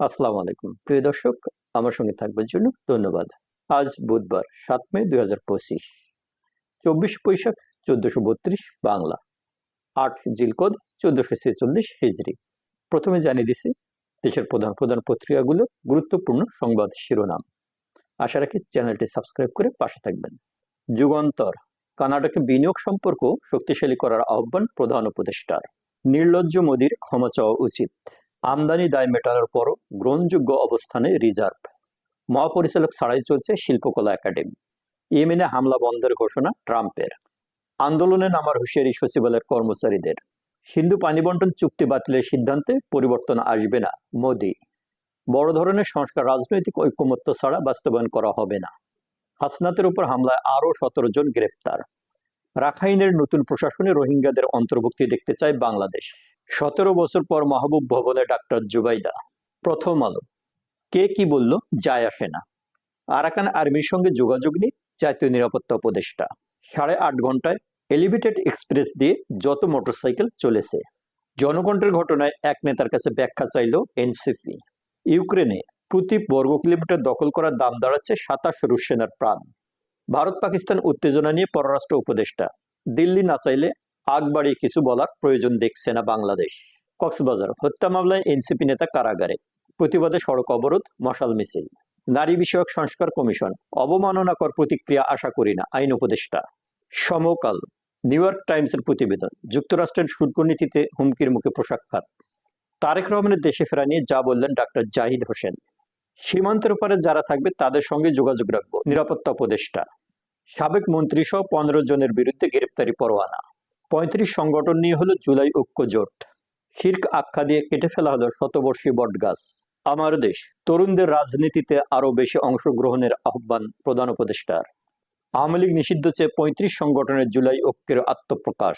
আসসালামু আলাইকুম। প্রিয় দর্শক, আমার সঙ্গে থাকবার জন্য ধন্যবাদ। আজ বুধবার, সাত মে দুই হাজার পঁচিশ। চব্বিশ বৈশাখ, চোদ্দশো বত্রিশ, বাংলা। আট জিলকদ, চোদ্দশো ছেচল্লিশ হিজড়ি প্রথমে জানিয়ে দিছি, দেশের প্রধান প্রধান পত্রিকাগুলো, গুরুত্বপূর্ণ সংবাদ শিরোনাম। আশা রাখি চ্যানেলটি সাবস্ক্রাইব করে পাশে থাকবেন। যুগান্তর, কানাডাকে বিনিয়োগ সম্পর্ক শক্তিশালী করার আহ্বান প্রধান উপদেষ্টার। নির্লজ্জ মোদীর ক্ষমা চাওয়া উচিত। আমদানি দায় মেটানোর পরও গ্রহণযোগ্য অবস্থানে রিজার্ভ। মহাপরিচালক ছাড়াই চলছে শিল্পকলা একাডেমি। ইয়েমেনে হামলা বন্ধের ঘোষণা ট্রাম্পের। আন্দোলনে নামার হুঁশিয়ারি সচিবালয়ের কর্মচারীদের। সিন্ধু পানি বন্টন চুক্তি বাতিলের সিদ্ধান্তে পরিবর্তন আসবে না মোদি। বড় ধরনের সংস্কার রাজনৈতিক ঐক্যমত্য ছাড়া বাস্তবায়ন করা হবে না। হাসনাতের উপর হামলায় আরও সতেরো জন গ্রেপ্তার। রাখাইনের নতুন প্রশাসনে রোহিঙ্গাদের অন্তর্ভুক্তি দেখতে চায় বাংলাদেশ। সতেরো বছর পর মাহবুব ভবনে ডাক্তার জুবাইদা, প্রথম আলো। কে কি বলল? যায় আসে না। আরাকান আর্মির সঙ্গে যোগাযোগ নিয়ে জাতীয় নিরাপত্তা উপদেষ্টা। সাড়ে আট ঘন্টায় এলিভেটেড এক্সপ্রেস দিয়ে যত মোটরসাইকেল চলেছে। জনকণ্ঠের ঘটনায় এক নেতার কাছে ব্যাখ্যা চাইল এনসিপি। ইউক্রেনে প্রতি বর্গ কিলোমিটার দখল করার দাম দাঁড়াচ্ছে সাতাশ রুশ সেনার প্রাণ। ভারত পাকিস্তান উত্তেজনা নিয়ে পররাষ্ট্র উপদেষ্টা। দিল্লি না চাইলে আগ বাড়িয়ে কিছু বলার প্রয়োজন দেখছে না বাংলাদেশ। কক্সবাজার, হত্যা মামলায় এনসিপি নেতা কারাগারে। প্রতিবাদে সড়ক অবরোধ, মশাল মিছিল। নারী বিষয়ক সংস্কার কমিশন, অবমাননাকর প্রতিক্রিয়া আশা করি না, আইন উপদেষ্টা। সমকাল, নিউ ইয়র্ক টাইমসের প্রতিবেদন, যুক্তরাষ্ট্রের শুল্ক নীতিতে হুমকির মুখে পোশাক খাত তারেক রহমানের দেশে ফেরা নিয়ে যা বললেন ডাক্তার জাহিদ হোসেন। সীমান্তের উপরে যারা থাকবে তাদের সঙ্গে যোগাযোগ রাখব, নিরাপত্তা উপদেষ্টা। সাবেক মন্ত্রী সহ পনেরো জনের বিরুদ্ধে গ্রেপ্তারি পরোয়ানা। পঁয়ত্রিশ সংগঠন নিয়ে হলো জুলাই ঐক্য জোট। শির্ক আখ্যা দিয়ে কেটে ফেলা হলো শতবর্ষী বটগাছ। আমার দেশ, তরুণদের রাজনীতিতে আরও বেশি অংশগ্রহণের আহ্বান প্রধান উপদেষ্টার। আওয়ামী লীগ নিষিদ্ধ চেয়ে পঁয়ত্রিশ সংগঠনের জুলাই ঐক্যের আত্মপ্রকাশ।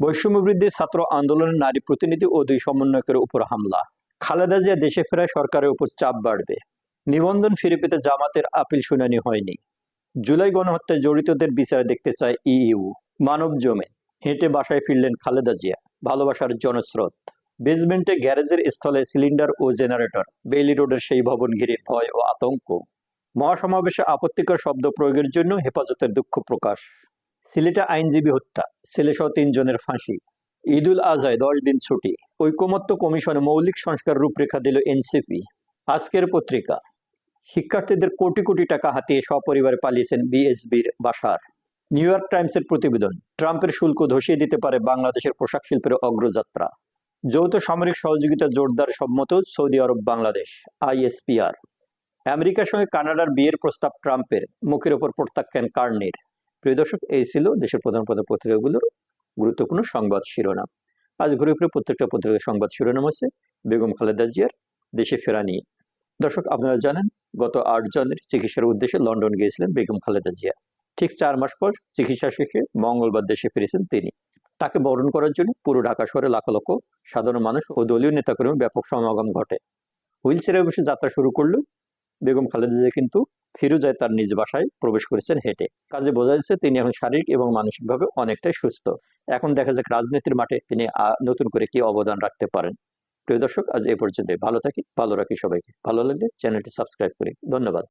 বৈষম্য বৃদ্ধি, ছাত্র আন্দোলনের নারী প্রতিনিধি ও দুই সমন্বয়কের উপর হামলা। খালেদা জিয়া দেশে ফেরায় সরকারের উপর চাপ বাড়বে। নিবন্ধন ফিরে পেতে জামাতের আপিল শুনানি হয়নি। জুলাই গণহত্যায় জড়িতদের বিচার দেখতে চায় ইইউ। মানব জমে হেঁটে বাসায় ফিরলেন খালেদা জিয়া। ভালোবাসার জনস্রোত। বেসমেন্টে গ্যারেজের স্থলে সিলিন্ডার ও জেনারেটর, বেইলি রোডের সেই ভবন ঘিরে ভয় ও আতঙ্ক। মহাসমাবেশে আপত্তিকর শব্দ প্রয়োগের জন্য হেফাজতের দুঃখ প্রকাশ। সিলেটে আইনজীবী হত্যা ছেলেসহ তিনজনের ফাঁসি। ঈদুল আজহায় দশ দিন ছুটি। ঐকমত্য কমিশনে মৌলিক সংস্কার রূপরেখা দিল এনসিপি। আজকের পত্রিকা। শিক্ষার্থীদের কোটি কোটি টাকা হাতিয়ে সপরিবারে পালিয়েছেন বিএসবির বাসার। নিউ ইয়র্ক টাইমসের প্রতিবেদন, ট্রাম্পের শুল্ক ধসিয়ে দিতে পারে বাংলাদেশের পোশাক শিল্পের অগ্রযাত্রা। যৌথ সামরিক সহযোগিতা জোরদার সম্মত সৌদি আরব, বাংলাদেশ, আইএসপিআর। আমেরিকার সঙ্গে কানাডার বিয়ের প্রস্তাব ট্রাম্পের, মুখের ওপর প্রত্যাখ্যান কার্নির। প্রিয় দর্শক, এই ছিল দেশের প্রধান প্রধান পত্রিকাগুলোর গুরুত্বপূর্ণ সংবাদ শিরোনাম। আজ ঘুরে ফিরে প্রত্যেকটা পত্রিকার সংবাদ শিরোনাম আছে বেগম খালেদা জিয়ার দেশে ফেরা নিয়ে। দর্শক, আপনারা জানেন, গত আট জনের চিকিৎসার উদ্দেশ্যে লন্ডন গিয়েছিলেন বেগম খালেদা জিয়া। ঠিক চার মাস পর চিকিৎসা শেষে মঙ্গলবার দেশে ফিরেছেন তিনি। তাকে বরণ করার জন্য পুরো ঢাকা শহরে লাখ লক্ষ সাধারণ মানুষ ও দলীয় নেতাকর্মী ব্যাপক সমাগম ঘটে। হুইল চেয়ারে বসে যাত্রা শুরু করল। বেগম খালেদা জিয়া কিন্তু ফিরোজায় তার নিজ বাসায় প্রবেশ করেছেন হেঁটে। কাজে বোঝা যাচ্ছে তিনি এখন শারীরিক এবং মানসিকভাবে অনেকটাই সুস্থ। এখন দেখা যাক রাজনীতির মাঠে তিনি নতুন করে কি অবদান রাখতে পারেন। প্রিয় দর্শক, আজ এ পর্যন্ত ভালো থাকি, ভালো রাখি সবাইকে। ভালো লাগলে চ্যানেলটি সাবস্ক্রাইব করি। ধন্যবাদ।